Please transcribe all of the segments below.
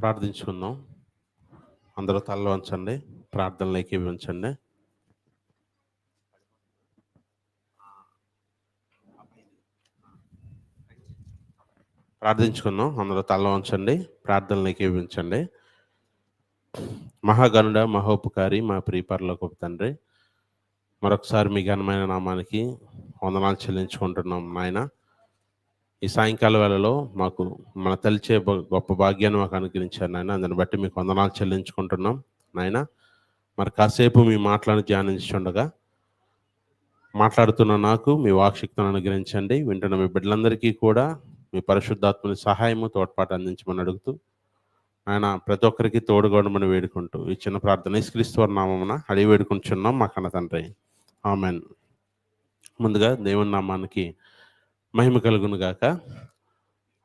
ప్రార్థించుకుందాం. అందరూ తలలో ఉంచండి. ప్రార్థనలోకి ఉంచండి. ప్రార్థించుకుందాం. అందరూ తలలో ఉంచండి. ప్రార్థనలోకి ఉంచండి. మహాగణుడ మహోపకారి మా ప్రియపరలోకి తండ్రి మరొకసారి మీ ఘనమైన నామానికి వందనాలు చెల్లించుకుంటున్నాం నాయన. ఈ సాయంకాల వేళలో మాకు మన తలిచే గొప్ప భాగ్యాన్ని మాకు అనుగ్రహించారు నాయన. దాన్ని బట్టి మీకు వందనాలు చెల్లించుకుంటున్నాం. నాయన మరి కాసేపు మీ మాటలను ధ్యానించుండగా మాట్లాడుతున్న నాకు మీ వాక్షిక్తను అనుగ్రహించండి. వింటున్న మీ బిడ్డలందరికీ కూడా మీ పరిశుద్ధాత్మని సహాయము తోడ్పాటు అందించమని అడుగుతూ ఆయన ప్రతి ఒక్కరికి తోడుగొడమని వేడుకుంటూ ఈ చిన్న ప్రార్థన క్రీస్తువారి నామమున అడిగి వేడుకుంటున్నాం మా కన్న తండ్రి. ఆమెన్. ముందుగా దేవుని నామానికి మహిమ కలుగునుగాక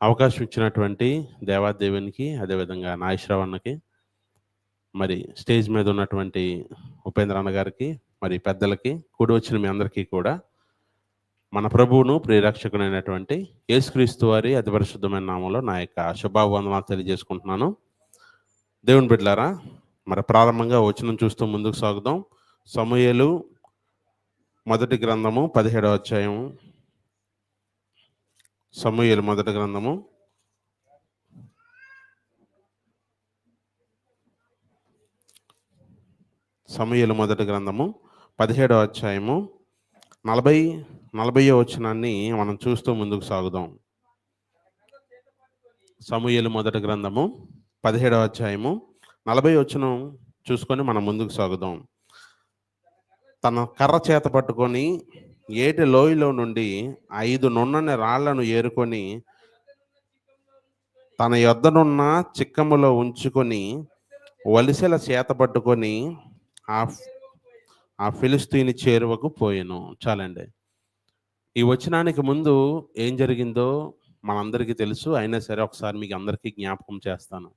అవకాశం ఇచ్చినటువంటి దేవాదేవునికి అదేవిధంగా నాగశ్రవణకి మరి స్టేజ్ మీద ఉన్నటువంటి ఉపేంద్ర అన్న గారికి మరి పెద్దలకి కూడి వచ్చిన మీ అందరికీ కూడా మన ప్రభువును ప్రియరక్షకునైనటువంటి యేసుక్రీస్తు వారి అతి పరిశుద్ధమైన నామంలో నా యొక్క శుభావందనాలు తెలియజేసుకుంటున్నాను. దేవుని బిడ్డలారా మరి ప్రారంభంగా వచనం చూస్తూ ముందుకు సాగుదాం. సమూయేలు మొదటి గ్రంథము పదిహేడవ అధ్యాయం సమూయేలు మొదటి గ్రంథము. సమూయేలు మొదటి గ్రంథము పదిహేడవ అధ్యాయము నలభై నలభై వచనాన్ని మనం చూస్తూ ముందుకు సాగుదాం. సమూయేలు మొదటి గ్రంథము పదిహేడవ అధ్యాయము నలభై వచనం చూసుకొని మనం ముందుకు సాగుదాం. తన కర్ర చేత పట్టుకొని ఏటి లోయలో నుండి ఐదు నున్నని రాళ్ళను ఏరుకొని తన యొద్దనున్న చిక్కములో ఉంచుకొని వలిసెల చేత పట్టుకొని ఆ ఆ ఫిలిస్తీని చేరువకు పోయాను. చాలండి. ఈ వచనానికి ముందు ఏం జరిగిందో మనందరికీ తెలుసు. అయినా సరే ఒకసారి మీకు అందరికీ జ్ఞాపకం చేస్తాను.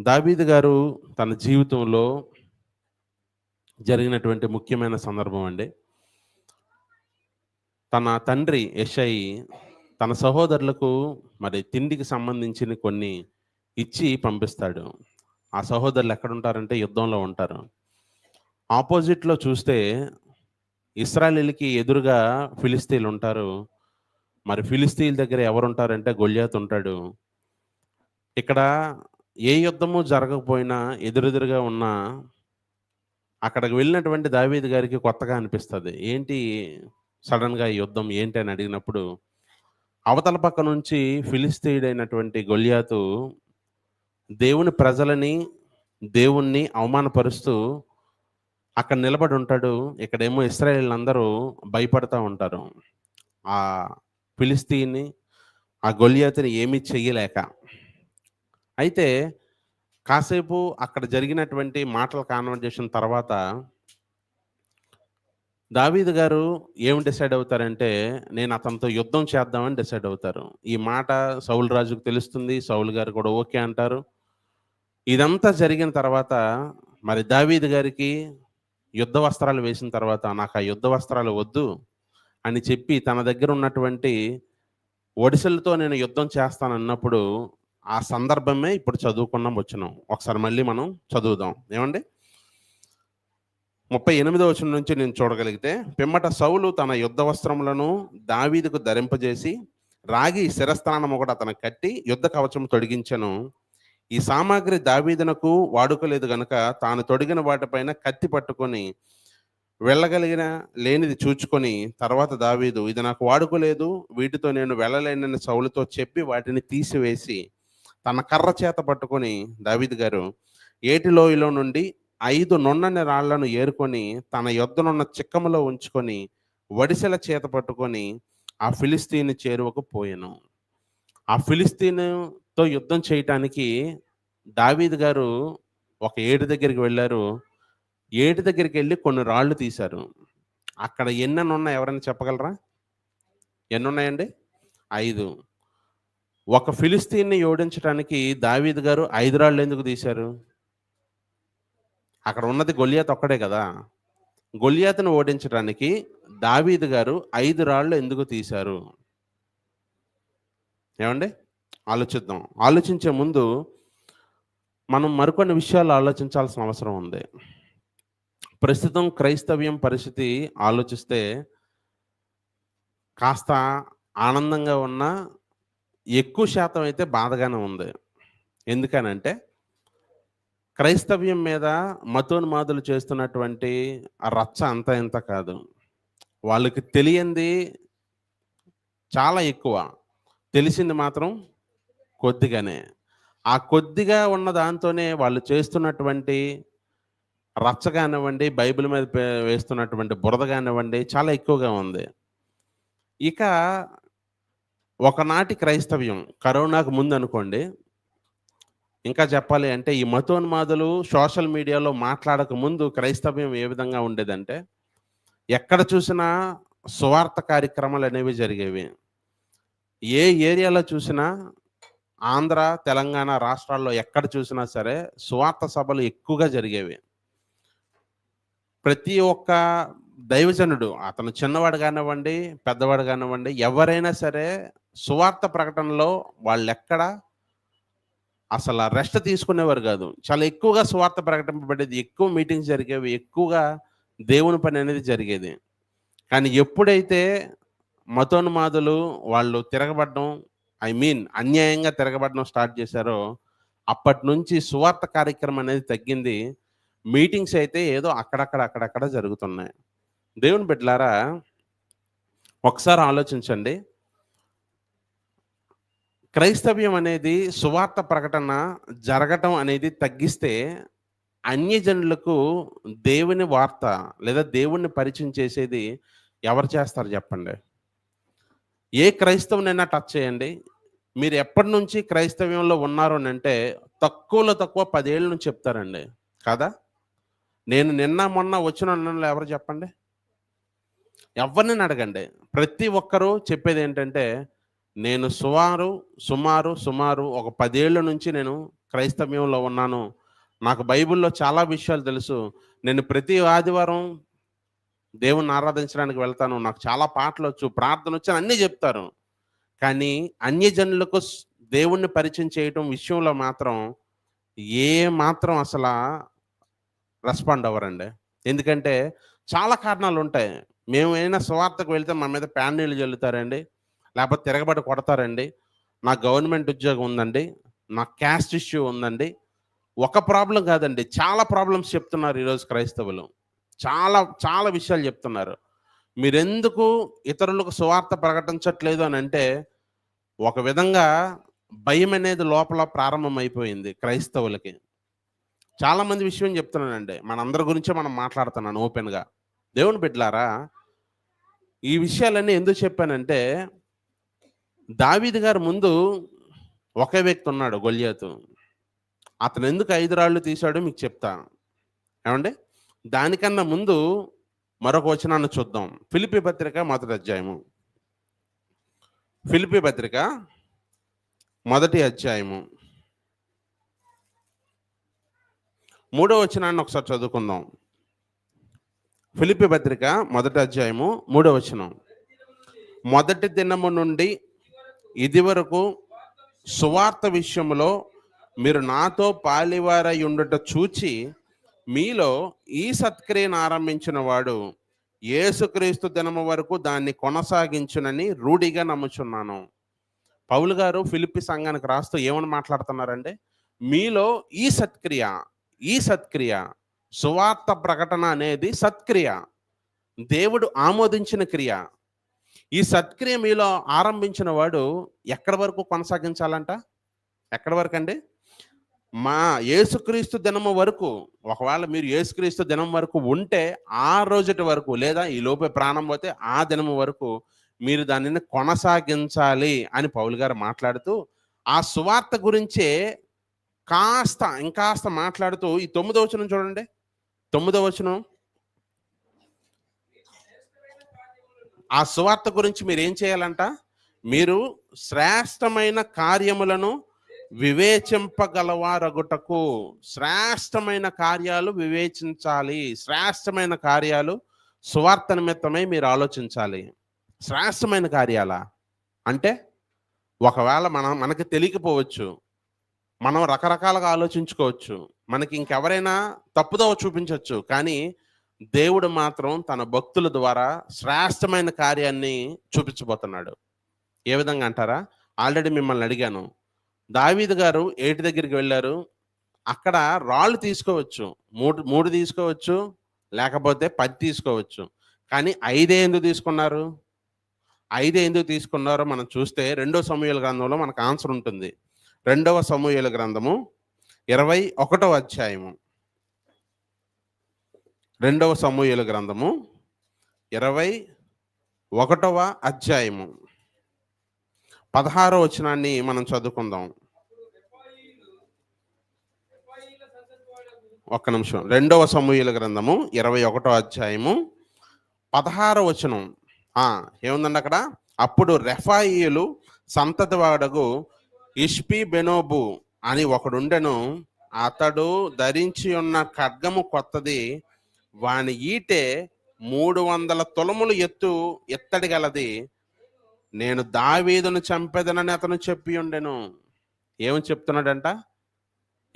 దావీద్ గారు తన జీవితంలో జరిగినటువంటి ముఖ్యమైన సందర్భం అండి. తన తండ్రి యషై తన సహోదరులకు మరి తిండికి సంబంధించిన కొన్ని ఇచ్చి పంపిస్తాడు. ఆ సహోదరులు ఎక్కడుంటారంటే యుద్ధంలో ఉంటారు. ఆపోజిట్లో చూస్తే ఇస్రాయలీలకి ఎదురుగా ఫిలిస్తీన్లు ఉంటారు. మరి ఫిలిస్తీన్ల దగ్గర ఎవరు ఉంటారంటే గొల్యాత్ ఉంటాడు. ఇక్కడ ఏ యుద్ధము జరగకపోయినా ఎదురెదురుగా ఉన్న అక్కడికి వెళ్ళినటువంటి దావీద్ గారికి కొత్తగా అనిపిస్తుంది. ఏంటి సడన్గా ఈ యుద్ధం ఏంటి అని అడిగినప్పుడు అవతల పక్క నుంచి ఫిలిస్తీయుడైనటువంటి గొల్యాతు దేవుని ప్రజలని దేవుణ్ణి అవమానపరుస్తూ అక్కడ నిలబడి ఉంటాడు. ఇక్కడేమో ఇస్రాయేల్ అందరూ భయపడతా ఉంటారు. ఆ ఫిలిస్తీన్ని ఆ గొలియాతుని ఏమీ చెయ్యలేక. అయితే కాసేపు అక్కడ జరిగినటువంటి మాటల కాన్వర్జేషన్ తర్వాత దావీద్ గారు ఏం డిసైడ్ అవుతారంటే నేను అతనితో యుద్ధం చేద్దామని డిసైడ్ అవుతారు. ఈ మాట సౌల్ రాజుకు తెలుస్తుంది సౌల్ గారు కూడా ఓకే అంటారు. ఇదంతా జరిగిన తర్వాత మరి దావీద్ గారికి యుద్ధ వస్త్రాలు వేసిన తర్వాత నాకు ఆ యుద్ధ వస్త్రాలు వద్దు అని చెప్పి తన దగ్గర ఉన్నటువంటి ఒడిసెలతో నేను యుద్ధం చేస్తాను అన్నప్పుడు ఆ సందర్భమే ఇప్పుడు చదువుకున్నాం వచ్చినాం. ఒకసారి మళ్ళీ మనం చదువుదాం. ఏమండి? ముప్పై ఎనిమిదో వచ్చిన నుంచి నేను చూడగలిగితే పిమ్మట సౌలు తన యుద్ధ వస్త్రములను దావీదుకు ధరింపజేసి రాగి శిరస్థానం ఒకటి అతను కట్టి యుద్ధ కవచం తొడిగించను. ఈ సామాగ్రి దావీదునకు వాడుకోలేదు గనుక తాను తొడిగిన వాటిపైన కత్తి పట్టుకొని వెళ్ళగలిగిన లేనిది చూచుకొని తర్వాత దావీదు ఇది నాకు వాడుకోలేదు వీటితో నేను వెళ్ళలేనని సౌలుతో చెప్పి వాటిని తీసివేసి తన కర్ర చేత పట్టుకొని దావిద్ గారు ఏటి లోయలో నుండి ఐదు నున్నని రాళ్ళను ఏరుకొని తన యొద్దనున్న చిక్కములో ఉంచుకొని వడిసెల చేత పట్టుకొని ఆ ఫిలిస్తీన్ చేరువకు పోయాను. ఆ ఫిలిస్తీన్తో యుద్ధం చేయటానికి దావీద్ గారు ఒక ఏడు దగ్గరికి వెళ్ళారు. ఏటి దగ్గరికి వెళ్ళి కొన్ని రాళ్ళు తీశారు. అక్కడ ఎన్నెన్నున్నా ఎవరైనా చెప్పగలరా? ఎన్నున్నాయండి? ఐదు. ఒక ఫిలిస్తీన్ని ఓడించడానికి దావీద్ గారు ఐదు రాళ్ళు ఎందుకు తీశారు? అక్కడ ఉన్నది గొలియాత్ ఒక్కడే కదా. గొలియాతను ఓడించడానికి దావీద్ గారు ఐదు రాళ్ళు ఎందుకు తీశారు? ఏమండి? ఆలోచిద్దాం. ఆలోచించే ముందు మనం మరికొన్ని విషయాలు ఆలోచించాల్సిన అవసరం ఉంది. ప్రస్తుతం క్రైస్తవ్యం పరిస్థితి ఆలోచిస్తే కాస్త ఆనందంగా ఉన్న ఎక్కువ శాతం అయితే బాధగానే ఉంది. ఎందుకనంటే క్రైస్తవ్యం మీద మతోన్మాదులు చేస్తున్నటువంటి ఆ రచ్చ అంత ఇంత కాదు. వాళ్ళకి తెలియంది చాలా ఎక్కువ. తెలిసింది మాత్రం కొద్దిగానే. ఆ కొద్దిగా ఉన్న దాంతోనే వాళ్ళు చేస్తున్నటువంటి రచ్చ కానివ్వండి బైబిల్ మీద పే- వేస్తున్నటువంటి బురద కానివ్వండి చాలా ఎక్కువగా ఉంది. ఇక ఒకనాటి క్రైస్తవ్యం కరోనాకు ముందు అనుకోండి ఇంకా చెప్పాలి అంటే ఈ మతోన్మాదులు సోషల్ మీడియాలో మాట్లాడక ముందు క్రైస్తవ్యం ఏ విధంగా ఉండేదంటే ఎక్కడ చూసినా సువార్త కార్యక్రమాలు అనేవి జరిగేవి. ఏ ఏరియాలో చూసినా ఆంధ్ర తెలంగాణ రాష్ట్రాల్లో ఎక్కడ చూసినా సరే సువార్త సభలు ఎక్కువగా జరిగేవి. ప్రతి ఒక్క దైవజనుడు అతను చిన్నవాడు కానివ్వండి పెద్దవాడు కానివ్వండి ఎవరైనా సరే సువార్త ప్రకటనలో వాళ్ళు ఎక్కడ అసలు రెస్ట్ తీసుకునేవారు కాదు. చాలా ఎక్కువగా సువార్త ప్రకటింపబడేది ఎక్కువ మీటింగ్స్ జరిగేవి ఎక్కువగా దేవుని పని అనేది జరిగేది. కానీ ఎప్పుడైతే మతోన్మాదులు వాళ్ళు తిరగబడడం ఐ మీన్ అన్యాయంగా తిరగబడడం స్టార్ట్ చేశారో అప్పటి నుంచి సువార్త కార్యక్రమం అనేది తగ్గింది. మీటింగ్స్ అయితే ఏదో అక్కడక్కడ అక్కడక్కడ జరుగుతున్నాయి. దేవుని బిడ్డలారా ఒకసారి ఆలోచించండి. క్రైస్తవ్యం అనేది సువార్త ప్రకటన జరగటం అనేది తగ్గిస్తే అన్యజనులకు దేవుని వార్త లేదా దేవుణ్ణి పరిచయం చేసేది ఎవరు చేస్తారు చెప్పండి? ఏ క్రైస్తవునైనా టచ్ చేయండి. మీరు ఎప్పటి నుంచి క్రైస్తవ్యంలో ఉన్నారు అని అంటే తక్కువలో తక్కువ పదేళ్ళ నుంచి చెప్తారండి. కదా? నేను నిన్న మొన్న వచ్చిన ఎవరు చెప్పండి? ఎవరిని అడగండి. ప్రతి ఒక్కరూ చెప్పేది ఏంటంటే నేను సుమారు సుమారు సుమారు ఒక పదేళ్ళ నుంచి నేను క్రైస్తవ్యంలో ఉన్నాను. నాకు బైబిల్లో చాలా విషయాలు తెలుసు. నేను ప్రతి ఆదివారం దేవుణ్ణి ఆరాధించడానికి వెళ్తాను. నాకు చాలా పాటలు వచ్చు ప్రార్థన వచ్చి అన్నీ చెప్తారు. కానీ అన్యజనులకు దేవుణ్ణి పరిచయం చేయటం విషయంలో మాత్రం ఏ మాత్రం అసలు రెస్పాండ్ అవ్వరండి. ఎందుకంటే చాలా కారణాలు ఉంటాయి. మేము అయినా స్వార్థకు వెళ్తే మా మీద ప్యాండీలు చల్లుతారండి లేకపోతే తిరగబడి కొడతారండి. నా గవర్నమెంట్ ఉద్యోగం ఉందండి. నా క్యాస్ట్ ఇష్యూ ఉందండి. ఒక ప్రాబ్లం కాదండి. చాలా ప్రాబ్లమ్స్ చెప్తున్నారు ఈరోజు క్రైస్తవులు. చాలా చాలా విషయాలు చెప్తున్నారు. మీరెందుకు ఇతరులకు సువార్త ప్రకటించట్లేదు అని అంటే ఒక విధంగా భయం అనేది లోపల ప్రారంభమైపోయింది క్రైస్తవులకి. చాలామంది విషయం చెప్తున్నానండి. మనందరి గురించే మనం మాట్లాడుతున్నాను ఓపెన్గా. దేవుని బిడ్డలారా ఈ విషయాలన్నీ ఎందుకు చెప్పానంటే దావీదు గారు ముందు ఒకే వ్యక్తి ఉన్నాడు గొల్యాతు. అతను ఎందుకు ఐదు రాళ్ళు తీశాడో మీకు చెప్తాను ఏమండి? దానికన్నా ముందు మరొక వచనాన్ని చూద్దాం. ఫిలిపి పత్రిక మొదటి అధ్యాయము. ఫిలిపి పత్రిక మొదటి అధ్యాయము. మూడో వచనాన్ని ఒకసారి చదువుకుందాం. ఫిలిపి పత్రిక మొదటి అధ్యాయము మూడో వచనం. మొదటి దినము నుండి ఇది వరకు సువార్త విషయంలో మీరు నాతో పాలివారై ఉండుట చూచి మీలో ఈ సత్క్రియను ఆరంభించిన వాడు ఏసుక్రీస్తు దినము వరకు దాన్ని కొనసాగించునని రూఢిగా నమ్ముచున్నాను. పౌలు గారు ఫిలిప్పి సంఘానికి రాస్తూ ఏమని మాట్లాడుతున్నారంటే మీలో ఈ సత్క్రియ ఈ సత్క్రియ సువార్త ప్రకటన అనేది సత్క్రియ. దేవుడు ఆమోదించిన క్రియ. ఈ సత్క్రియ మీలో ఆరంభించిన వాడు ఎక్కడి వరకు కొనసాగించాలంట? ఎక్కడి వరకు అండి మా యేసుక్రీస్తు దినము వరకు ఒకవేళ మీరు యేసుక్రీస్తు దినం వరకు ఉంటే ఆ రోజుటి వరకు లేదా ఈ లోపే ప్రాణం పోతే ఆ దినము వరకు మీరు దానిని కొనసాగించాలి అని పౌలు గారు మాట్లాడుతూ ఆ సువార్త గురించే కాస్త ఇంకాస్త మాట్లాడుతూ ఈ తొమ్మిదో వచనం చూడండి. తొమ్మిదో వచనం. ఆ సువార్త గురించి మీరు ఏం చేయాలంట? మీరు శ్రేష్టమైన కార్యములను వివేచింపగలవారగుటకు శ్రేష్టమైన కార్యాలు వివేచించాలి. శ్రేష్టమైన కార్యాలు సువార్త నిమిత్తమై మీరు ఆలోచించాలి. శ్రేష్టమైన కార్యాలా? అంటే ఒకవేళ మనం మనకి తెలియకపోవచ్చు. మనం రకరకాలుగా ఆలోచించుకోవచ్చు. మనకి ఇంకెవరైనా తప్పుదోవ చూపించవచ్చు కానీ దేవుడు మాత్రం తన భక్తుల ద్వారా శ్రేష్టమైన కార్యాన్ని చూపించబోతున్నాడు. ఏ విధంగా అంటారా? ఆల్రెడీ మిమ్మల్ని అడిగాను. దావీద్ గారు ఏటి దగ్గరికి వెళ్ళారు? అక్కడ రాళ్ళు తీసుకోవచ్చు. మూడు మూడు తీసుకోవచ్చు లేకపోతే పది తీసుకోవచ్చు. కానీ ఐదే ఎందుకు తీసుకున్నారు? ఐదే ఎందుకు తీసుకున్నారో మనం చూస్తే రెండో సమూహల గ్రంథంలో మనకు ఆన్సర్ ఉంటుంది. రెండవ సమూహల గ్రంథము ఇరవై ఒకటవ అధ్యాయము. రెండవ సమూహల గ్రంథము ఇరవై ఒకటవ అధ్యాయము. పదహారో వచనాన్ని మనం చదువుకుందాం. ఒక్క నిమిషం. రెండవ సమూహల గ్రంథము ఇరవై ఒకటో అధ్యాయము పదహారో వచనం. ఏముందండి అక్కడ? అప్పుడు రెఫాయిలు సంతతి వాడకు ఇష్పి బెనోబు అని ఒకడుండెను. అతడు ధరించి ఉన్న ఖడ్గము కొత్తది. వాని ఈటె మూడు వందల తులములు ఎత్తు ఎత్తడి గలది నేను దావీదును చంపేదనని అతను చెప్పి ఉండెను. ఏమని చెప్తున్నాడంట?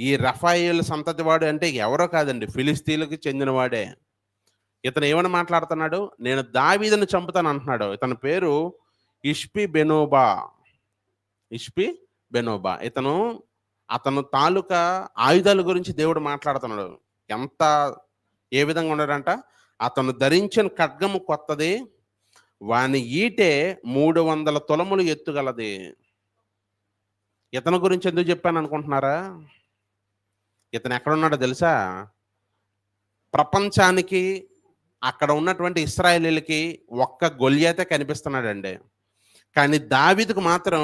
ఈ రఫాయిల్ సంతతివాడు అంటే ఎవరో కాదండి ఫిలిస్తీన్లకు చెందినవాడే ఇతను ఏమని మాట్లాడుతున్నాడు? నేను దావీదును చంపుతాను అంటున్నాడు. ఇతని పేరు ఇష్పి బెనోబా. ఇష్పి బెనోబా. ఇతను అతను తాలూకా ఆయుధాల గురించి దేవుడు మాట్లాడుతున్నాడు. ఎంత ఏ విధంగా ఉన్నాడంట? అతను ధరించిన ఖడ్గము కొత్తది వాని ఈటే మూడు వందల తులములు ఎత్తుగలది. ఇతని గురించి ఎందుకు చెప్పాను అనుకుంటున్నారా? ఇతను ఎక్కడున్నాడో తెలుసా? ప్రపంచానికి అక్కడ ఉన్నటువంటి ఇస్రాయలీలకి ఒక్క గొలియాతే కనిపిస్తున్నాడండి. కానీ దావీదుకు మాత్రం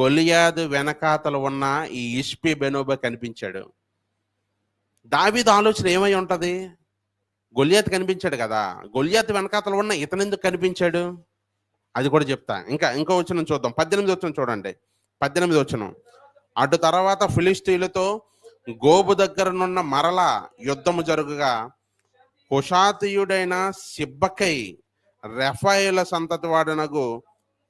గొలియాదు వెనకాతలు ఉన్న ఈ ఇష్పి బెనోబా కనిపించాడు. దావీదు ఆలోచన ఏమై ఉంటుంది? గొలియాత్ కనిపించాడు కదా. గొలియాత్ వెనకాతలు ఉన్న ఇతను ఎందుకు కనిపించాడు? అది కూడా చెప్తా. ఇంకా ఇంకో వచ్చిన చూద్దాం. పద్దెనిమిది వచ్చిన చూడండి. పద్దెనిమిది వచ్చిన అటు తర్వాత ఫిలిస్తీన్లతో గోబు దగ్గరనున్న మరల యుద్ధము జరుగుగా కుషాతీయుడైన సిబ్బకై రెఫాయిల సంతతి వాడనగు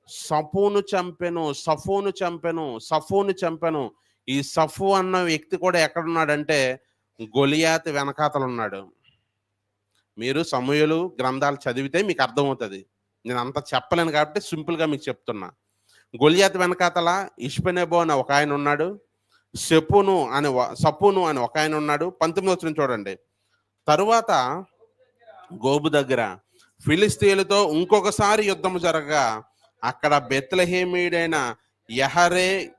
సఫూను చంపెను సఫూను చంపెను సఫూను చంపెను. ఈ సఫు అన్న వ్యక్తి కూడా ఎక్కడున్నాడంటే గొలియాత్ వెనకాతలు ఉన్నాడు మీరు సమూహలు గ్రంథాలు చదివితే మీకు అర్థమవుతుంది. నేను అంత చెప్పలేను కాబట్టి సింపుల్గా మీకు చెప్తున్నా. గొలియాత్ వెనకాతల ఇష్పెనెబో అనే ఒక ఆయన ఉన్నాడు. సెపును అని సపును అని ఒక ఆయన ఉన్నాడు. పంతొమ్మిది వచ్చిన చూడండి. తరువాత గోబు దగ్గర ఫిలిస్తీన్లతో ఇంకొకసారి యుద్ధం జరగగా అక్కడ బెత్లహేమీడైన యహరే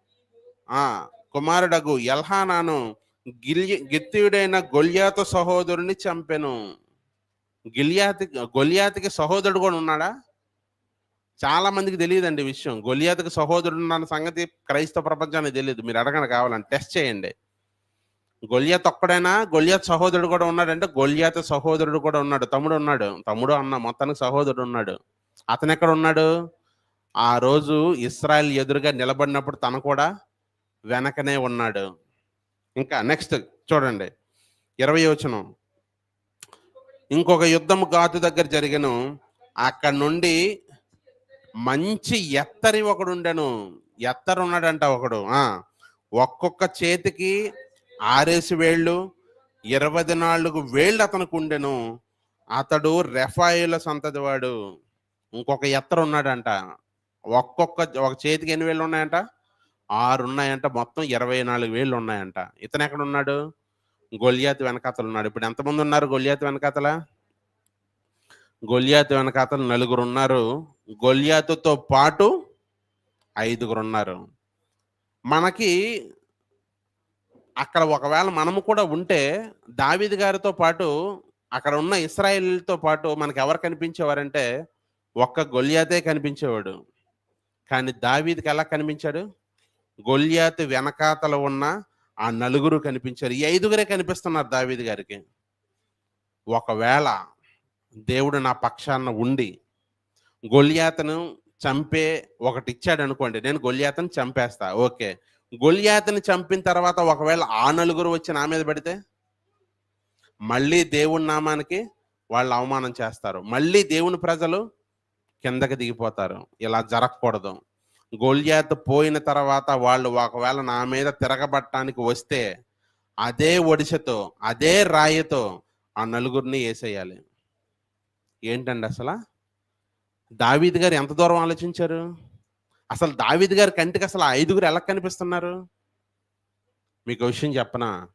కుమారుడగు ఎల్హానాను గిల్ గిత్తీయుడైన గొల్యాత సహోదరుని చంపెను. గిలియాతి గొలియాతికి సహోదరుడు కూడా ఉన్నాడా? చాలా మందికి తెలియదండి విషయం. గొలియాతికి సహోదరుడు ఉన్న సంగతి క్రైస్తవ ప్రపంచానికి తెలియదు. మీరు అడగండి కావాలని టెస్ట్ చేయండి. గొలియాత్ ఒక్కడైనా? గొలియాత్ సహోదరుడు కూడా ఉన్నాడంటే గొలియాత సహోదరుడు కూడా ఉన్నాడు. తమ్ముడు ఉన్నాడు. తమ్ముడు అన్న మొత్తానికి సహోదరుడు ఉన్నాడు. అతను ఎక్కడ ఉన్నాడు? ఆ రోజు ఇస్రాయల్ ఎదురుగా నిలబడినప్పుడు తను కూడా వెనకనే ఉన్నాడు. ఇంకా నెక్స్ట్ చూడండి. ఇరవై వచనం. ఇంకొక యుద్ధం గాతు దగ్గర జరిగను. అక్కడ నుండి మంచి ఎత్తరి ఒకడు ఉండెను. ఎత్తరు ఉన్నాడంట ఒకడు. ఒక్కొక్క చేతికి ఆరేసి వేళ్ళు ఇరవై నాలుగు వేళ్ళు అతనికి ఉండెను. అతడు రెఫాయిల సంతతి వాడు. ఇంకొక ఎత్తరు ఉన్నాడంట. ఒక్కొక్క ఒక చేతికి ఎన్ని వేళ్ళు ఉన్నాయంట? ఆరు ఉన్నాయంట. మొత్తం ఇరవై నాలుగు వేళ్ళు ఉన్నాయంట. ఇతను ఎక్కడ ఉన్నాడు? గొలియాత్ వెనకాతలు ఉన్నాడు ఇప్పుడు ఎంతమంది ఉన్నారు గొలియాత్ వెనకాతల? గొలియాత్ వెనకాతలు నలుగురు ఉన్నారు. గొలియాతుతో పాటు ఐదుగురు ఉన్నారు. మనకి అక్కడ ఒకవేళ మనము కూడా ఉంటే దావిద్ గారితో పాటు అక్కడ ఉన్న ఇస్రాయిల్తో పాటు మనకి ఎవరు కనిపించేవారంటే ఒక్క గొలియాతే కనిపించేవాడు. కానీ దావీదికి ఎలా కనిపించాడు? గొలియాత్ వెనకాతలు ఉన్న ఆ నలుగురు కనిపించారు. ఈ ఐదుగురే కనిపిస్తున్నారు దావీది గారికి. ఒకవేళ దేవుడు నా పక్షాన ఉండి గొల్యాతను చంపే ఒకటి ఇచ్చాడు అనుకోండి నేను గొలియాతను చంపేస్తా. ఓకే. గొల్యాతని చంపిన తర్వాత ఒకవేళ ఆ నలుగురు వచ్చి నా మీద పెడితే? మళ్ళీ దేవుని నామానికి వాళ్ళు అవమానం చేస్తారు. మళ్ళీ దేవుని ప్రజలు కిందకి దిగిపోతారు. ఇలా జరగకూడదు. గొల్యాత్ పోయిన తర్వాత వాళ్ళు ఒకవేళ నా మీద తిరగబట్టడానికి వస్తే అదే ఒడిసెతో అదే రాయితో ఆ నలుగురిని వేసేయాలి ఏంటండి అసలు? దావీద్ గారు ఎంత దూరం ఆలోచించారు? అసలు దావీద్ గారి కంటికి అసలు ఐదుగురు ఎలా కనిపిస్తున్నారు? మీకు విషయం చెప్పనా?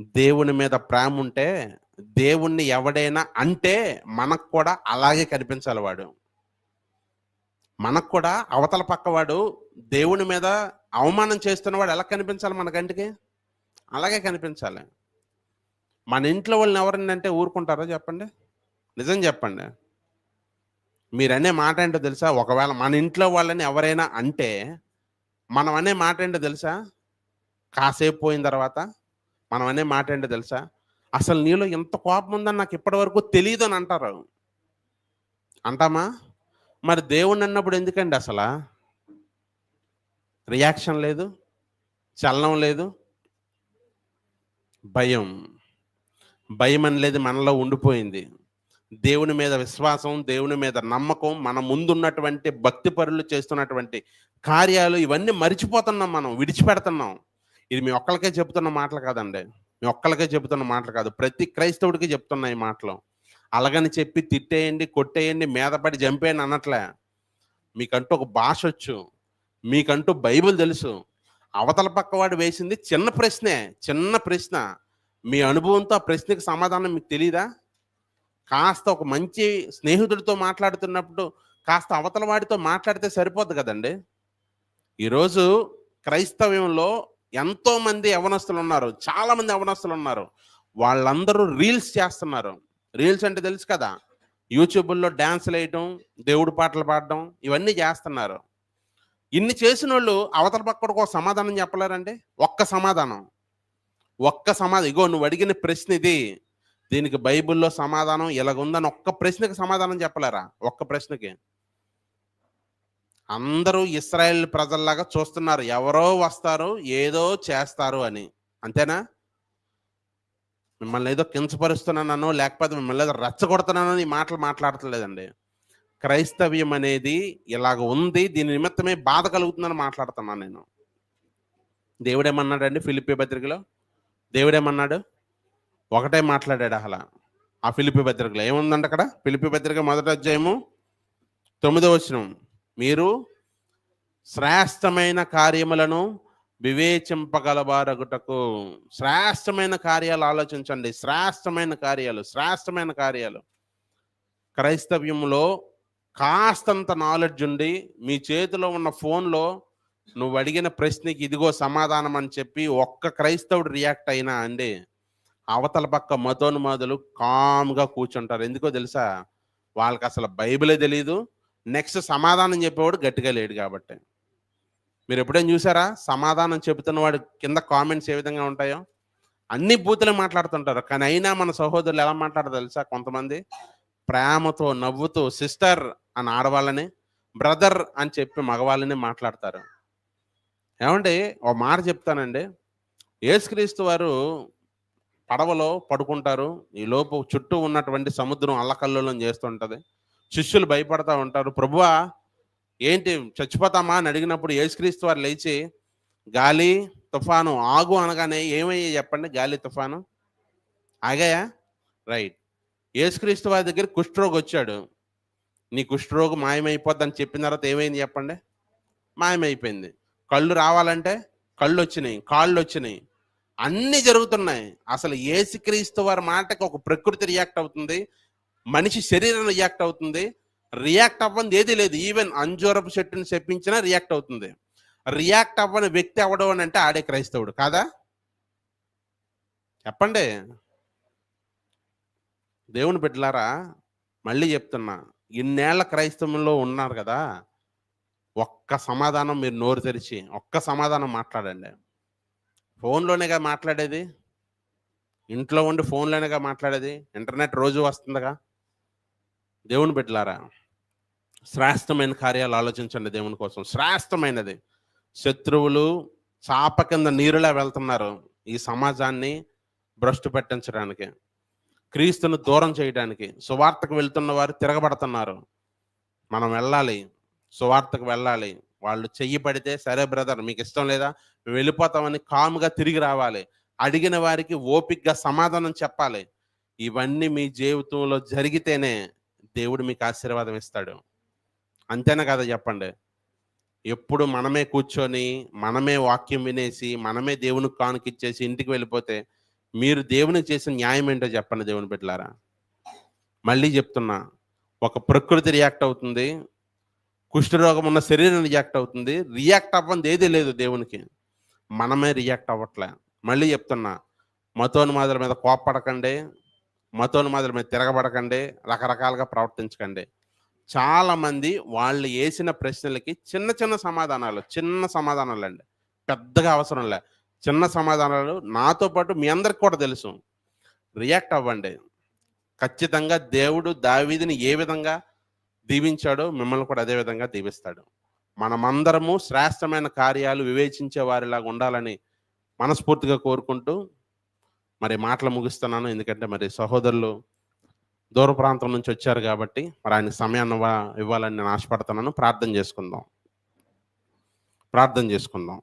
దేవుని మీద ప్రేమ ఉంటే దేవుణ్ణి ఎవడైనా అంటే మనకు కూడా అలాగే కనిపించాలి వాడు. మనకు కూడా అవతల పక్కవాడు దేవుని మీద అవమానం చేస్తున్నవాడు ఎలా కనిపించాలి మన కంటికి? అలాగే కనిపించాలి. మన ఇంట్లో వాళ్ళని ఎవరంటే ఊరుకుంటారో చెప్పండి? నిజం చెప్పండి. మీరు అనే మాట ఏంటో తెలుసా? ఒకవేళ మన ఇంట్లో వాళ్ళని ఎవరైనా అంటే మనం అనే మాట ఏంటో తెలుసా? కాసేపు పోయిన తర్వాత మనం అనే మాట ఏంటో తెలుసా? అసలు నీలో ఎంత కోపం ఉందని నాకు ఇప్పటి వరకు తెలియదు అని అంటారు. అంటామా? మరి దేవుణ్ణి అన్నప్పుడు ఎందుకండి అసలు? రియాక్షన్ లేదు చలనం లేదు భయం. భయం అనేది మనలో ఉండిపోయింది. దేవుని మీద విశ్వాసం దేవుని మీద నమ్మకం మన ముందున్నటువంటి భక్తి పరులు చేస్తున్నటువంటి కార్యాలు ఇవన్నీ మరిచిపోతున్నాం మనం విడిచిపెడుతున్నాం. ఇది మీ ఒక్కరికే చెబుతున్న మాటలు కాదండి. మీ ఒక్కరికే చెబుతున్న మాటలు కాదు. ప్రతి క్రైస్తవుడికి చెప్తున్న ఈ మాటలు. అలాగని చెప్పి తిట్టేయండి కొట్టేయండి మీదపడి చంపేయండి అన్నట్లే. మీకంటూ ఒక భాష వచ్చు. మీకంటూ బైబిల్ తెలుసు. అవతల పక్కవాడు వేసింది చిన్న ప్రశ్నే చిన్న ప్రశ్న. మీ అనుభవంతో ఆ ప్రశ్నకి సమాధానం మీకు తెలియదా కాస్త ఒక మంచి స్నేహితుడితో మాట్లాడుతున్నప్పుడు కాస్త అవతల వాడితో మాట్లాడితే సరిపోద్ది కదండి? ఈరోజు క్రైస్తవ్యంలో ఎంతోమంది యవనస్తులు ఉన్నారు. చాలామంది యవనస్తులు ఉన్నారు. వాళ్ళందరూ రీల్స్ చేస్తున్నారు. రీల్స్ అంటే తెలుసు కదా. యూట్యూబ్లో డ్యాన్సులు వేయటం దేవుడు పాటలు పాడడం ఇవన్నీ చేస్తున్నారు. ఇన్ని చేసిన వాళ్ళు అవతల పక్కడికి ఒక సమాధానం చెప్పలేరండి? ఒక్క సమాధానం. ఒక్క సమాధానం. ఇగో నువ్వు అడిగిన ప్రశ్న ఇది. దీనికి బైబిల్లో సమాధానం ఇలాగుందని ఒక్క ప్రశ్నకి సమాధానం చెప్పలేరా? ఒక్క ప్రశ్నకి. అందరూ ఇస్రాయేల్ ప్రజల్లాగా చూస్తున్నారు. ఎవరో వస్తారు ఏదో చేస్తారు అని. అంతేనా? మిమ్మల్ని ఏదో కించపరుస్తున్నానో లేకపోతే మిమ్మల్ని ఏదో రచ్చగొడుతున్నానో ఈ మాటలు మాట్లాడతలేదండి క్రైస్తవ్యం అనేది ఇలాగ ఉంది దీని నిమిత్తమే బాధ కలుగుతుందని మాట్లాడుతున్నాను నేను. దేవుడేమన్నాడండి ఫిలిపి పత్రికలో? దేవుడేమన్నాడు? ఒకటే మాట్లాడాడు అలా ఆ ఫిలిపి పత్రికలో. ఏముందంట అక్కడ? ఫిలిపి పత్రిక మొదటి అధ్యాయము తొమ్మిదో వచనం. మీరు శ్రేష్టమైన కార్యములను వివేచింపగలవారగుటకు శ్రేష్టమైన కార్యాలు ఆలోచించండి. శ్రేష్టమైన కార్యాలు శ్రేష్టమైన కార్యాలు. క్రైస్తవ్యంలో కాస్తంత నాలెడ్జ్ ఉండి మీ చేతిలో ఉన్న ఫోన్లో నువ్వు అడిగిన ప్రశ్నకి ఇదిగో సమాధానం అని చెప్పి ఒక్క క్రైస్తవుడు రియాక్ట్ అయినా అండి అవతల పక్క మతోన్మాదులు కామ్గా కూర్చుంటారు. ఎందుకో తెలుసా? వాళ్ళకి అసలు బైబిలే తెలియదు నెక్స్ట్ సమాధానం చెప్పేవాడు గట్టిగా లేడు కాబట్టి. మీరు ఎప్పుడైనా చూసారా? సమాధానం చెబుతున్న వాడు కింద కామెంట్స్ ఏ విధంగా ఉంటాయో? అన్ని బూతులు మాట్లాడుతుంటారు. కానీ అయినా మన సహోదరులు ఎలా మాట్లాడతారు తెలుసా? కొంతమంది ప్రేమతో నవ్వుతూ సిస్టర్ అని ఆడవాళ్ళని బ్రదర్ అని చెప్పి మగవాళ్ళని మాట్లాడతారు. ఏమండి? ఓ మాట చెప్తానండి. యేసుక్రీస్తు వారు పడవలో పడుకుంటారు. ఈ లోపు చుట్టూ ఉన్నటువంటి సముద్రం అల్లకల్లోలం చేస్తుంటుంది శిష్యులు భయపడతా ఉంటారు. ప్రభువా ఏంటి చచ్చిపోతామా అని అడిగినప్పుడు యేసుక్రీస్తు వారు లేచి గాలి తుఫాను ఆగు అనగానే ఏమయ్యా చెప్పండి? గాలి తుఫాను ఆగాయా? రైట్. యేసుక్రీస్తు వారి దగ్గర కుష్ఠరోగి వచ్చాడు. నీ కుష్ఠరోగు మాయమైపోద్దని చెప్పిన తర్వాత ఏమైంది చెప్పండి? మాయమైపోయింది. కళ్ళు రావాలంటే కళ్ళు వచ్చినాయి కాళ్ళు వచ్చినాయి అన్నీ జరుగుతున్నాయి. అసలు ఏసుక్రీస్తు వారి మాటకు ఒక ప్రకృతి రియాక్ట్ అవుతుంది. మనిషి శరీరం రియాక్ట్ అవుతుంది. రియాక్ట్ అవ్వంది ఏది లేదు. ఈవెన్ అంజూరపు చెట్టుని చెప్పించినా రియాక్ట్ అవుతుంది. రియాక్ట్ అవ్వని వ్యక్తి అవ్వడం అని అంటే ఆడే క్రైస్తవుడు. కాదా? చెప్పండి. దేవుని బిడ్డలారా మళ్ళీ చెప్తున్నా. ఇన్నేళ్ళ క్రైస్తవంలో ఉన్నారు కదా ఒక్క సమాధానం మీరు నోరు తెరిచి ఒక్క సమాధానం మాట్లాడండి. ఫోన్లోనేగా మాట్లాడేది? ఇంట్లో ఉండి ఫోన్లోనేగా మాట్లాడేది? ఇంటర్నెట్ రోజు వస్తుందిగా? దేవుని బిడ్డలారా శ్రేష్టమైన కార్యాలు ఆలోచించండి దేవుని కోసం. శ్రేష్టమైనది. శత్రువులు చాప కింద నీరులా వెళ్తున్నారు ఈ సమాజాన్ని భ్రష్టు పెట్టించడానికి క్రీస్తును దూరం చేయడానికి. సువార్తకు వెళ్తున్న వారు తిరగబడుతున్నారు. మనం వెళ్ళాలి. సువార్తకు వెళ్ళాలి. వాళ్ళు చెయ్యి పడితే సరే బ్రదర్ మీకు ఇష్టం లేదా? వెళ్ళిపోతామని కామ్గా తిరిగి రావాలి. అడిగిన వారికి ఓపిక్గా సమాధానం చెప్పాలి. ఇవన్నీ మీ జీవితంలో జరిగితేనే దేవుడు మీకు ఆశీర్వాదం ఇస్తాడు. అంతేనా కదా చెప్పండి? ఎప్పుడు మనమే కూర్చొని మనమే వాక్యం వినేసి మనమే దేవునికి కానుకిచ్చేసి ఇంటికి వెళ్ళిపోతే మీరు దేవునికి చేసిన న్యాయం ఏంటో చెప్పండి దేవుని బిడ్డలారా? మళ్ళీ చెప్తున్నా ఒక ప్రకృతి రియాక్ట్ అవుతుంది కుష్ఠరోగం ఉన్న శరీరం రియాక్ట్ అవుతుంది రియాక్ట్ అవ్వంది ఏదీ లేదు దేవునికి. మనమే రియాక్ట్ అవ్వట్లే. మళ్ళీ చెప్తున్నా మతోన్మాదుల మీద కోప్పడకండి మతోన్మాదుల మీద తిరగబడకండి రకరకాలుగా ప్రవర్తించకండి. చాలామంది వాళ్ళు వేసిన ప్రశ్నలకి చిన్న చిన్న సమాధానాలు చిన్న సమాధానాలు అండి పెద్దగా అవసరం లే. చిన్న సమాధానాలు నాతో పాటు మీ అందరికి కూడా తెలుసు. రియాక్ట్ అవ్వండి. ఖచ్చితంగా దేవుడు దావీదిని ఏ విధంగా దీవించాడో మిమ్మల్ని కూడా అదే విధంగా దీవిస్తాడు. మనమందరము శ్రేష్టమైన కార్యాలు వివేచించే వారిలాగా ఉండాలని మనస్ఫూర్తిగా కోరుకుంటూ మరి మాటలు ముగిస్తున్నాను. ఎందుకంటే మరి సహోదరులు దూర ప్రాంతం నుంచి వచ్చారు కాబట్టి మరి ఆయన సమయాన్ని ఇవ్వాలని నేను ఆశపడుతున్నాను. ప్రార్థన చేసుకుందాం. ప్రార్థన చేసుకుందాం.